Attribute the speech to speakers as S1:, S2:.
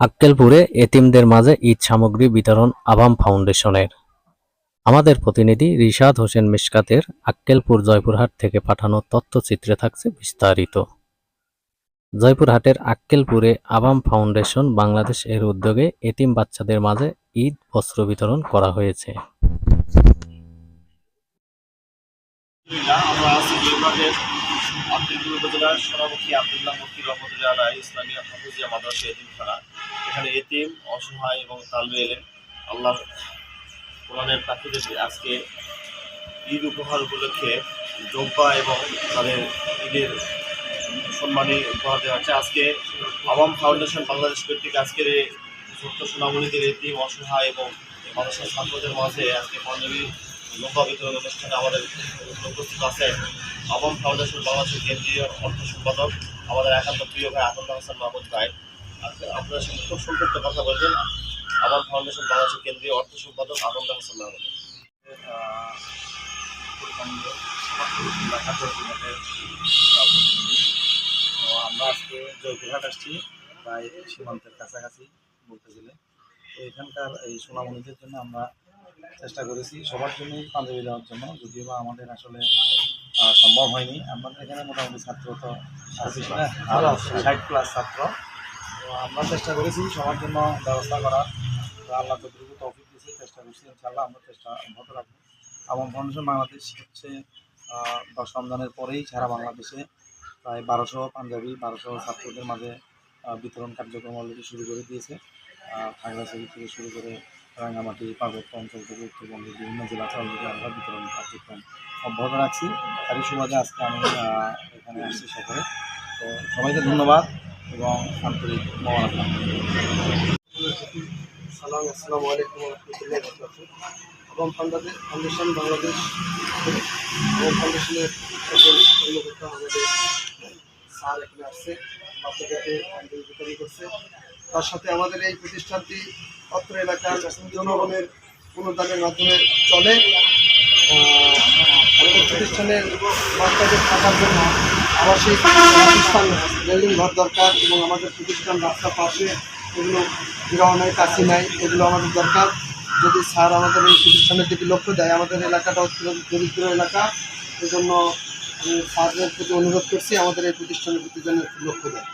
S1: আক্কেলপুরে এতিমদের মাঝে ঈদ সামগ্রী বিতরণ আবাম ফাউন্ডেশনের। আমাদের প্রতিনিধি রিশাদ হোসেন মিশকাতের আক্কেলপুর জয়পুরহাট থেকে পাঠানো তথ্যচিত্রে থাকছে বিস্তারিত। জয়পুরহাটের আক্কেলপুরে আবাম ফাউন্ডেশন বাংলাদেশ এর উদ্যোগে এতিম বাচ্চাদের মাঝে ঈদ বস্ত্র বিতরণ করা হয়েছে।
S2: আমরা আছি জয়বাগের আব্দুলপুর উপজেলার সোনামুখী আবদুল্লাহ মুক্তি রহমতুল্লাহ আলাই ইসলামিয়া হাফিজিয়া মাদ্রাসা এতিমখানা এখানে এতিম, অসহায় এবং তালবে এলেন আল্লাহর কোরআনের আজকে ঈদ উপহার উপলক্ষে জম্পা এবং তাদের ঈদের সম্মানী উপহার দেওয়া হচ্ছে। আজকে আওয়াম ফাউন্ডেশন বাংলাদেশ কর্তৃক আজকের এই ছোট্ট সোনামণিদের এতিম, অসহায় এবং মানুষের ছাত্রদের মাঝে আজকে পাঞ্জাবি লোকা বিতরণ অনুষ্ঠানে আমাদের উপস্থিত আছেন আবম ফাউন্ডেশন বাংলাদেশের কেন্দ্রীয় অর্থ সম্পাদক, আমাদের একান্ত প্রিয় ভাই আনন্দ হাসান মাহমুদ ভাই। আপনার সঙ্গে খুব সংক্ষিপ্ত কথা বলবেন আবম ফাউন্ডেশন বাংলাদেশের কেন্দ্রীয় অর্থ সম্পাদক আনন্দ হাসান মাহমুদ
S3: আমরা আজকে জয়পুরহাট আসছি প্রায় সীমান্তের কাছাকাছি বলতে গেলে এখানকার এই সোনামণিদের জন্য আমরা চেষ্টা করেছি সবার জন্যই পাঞ্জাবি দেওয়ার জন্য, যদিও বা আমাদের আসলে সম্ভব হয়নি। আমাদের এখানে মোটামুটি ছাত্র তো ষাট প্লাস ছাত্র। তো আমরা চেষ্টা করেছি সবার জন্য ব্যবস্থা করার। আল্লাহ যতটুকু তফিক দিয়েছে, চেষ্টা করছি ইনশাল্লাহ আমরা চেষ্টা অব্যাহত রাখব। এবং ফাউন্ডেশন বাংলাদেশ হচ্ছে দশ রমজানের পরেই সারা বাংলাদেশে প্রায় বারোশো পাঞ্জাবি, বারোশো ছাত্রদের মাঝে বিতরণ কার্যক্রম অলরেডি শুরু করে দিয়েছে। খাগড়াছড়ি থেকে শুরু করে রাঙ্গামাটি পার্বত্য অঞ্চল থেকে উত্তরবঙ্গের বিভিন্ন জেলাতে অলরেডি আমরা বিতরণ কার্যক্রম অব্যাহত রাখছি। তারই সুবাদে আজকে আমি এখানে আসছি সফরে। তো সবাইকে ধন্যবাদ এবং আন্তরিক মোবারক
S4: সালাম আলাইকুম ফাউন্ডেশন বাংলাদেশ ফাউন্ডেশনের সকল আমাদের, স্যার এখানে আসছে করছে। তার সাথে আমাদের এই প্রতিষ্ঠানটি অত্র এলাকার জনগণের অনুদানের মাধ্যমে চলে। প্রতিষ্ঠানের বাচ্চাদের থাকার জন্য আবাসিক প্রতিষ্ঠান বিল্ডিং ঘর দরকার এবং আমাদের প্রতিষ্ঠান রাস্তার পাশে এগুলো গ্রাউন্ডের কাছে নাই, এগুলো আমাদের দরকার। যদি স্যার আমাদের এই প্রতিষ্ঠানের দিকে লক্ষ্য দেয়, আমাদের এলাকাটা দরিদ্র এলাকা, এজন্য আমি স্যারের প্রতি অনুরোধ করছি আমাদের এই প্রতিষ্ঠানের প্রতি যেন লক্ষ্য দেয়।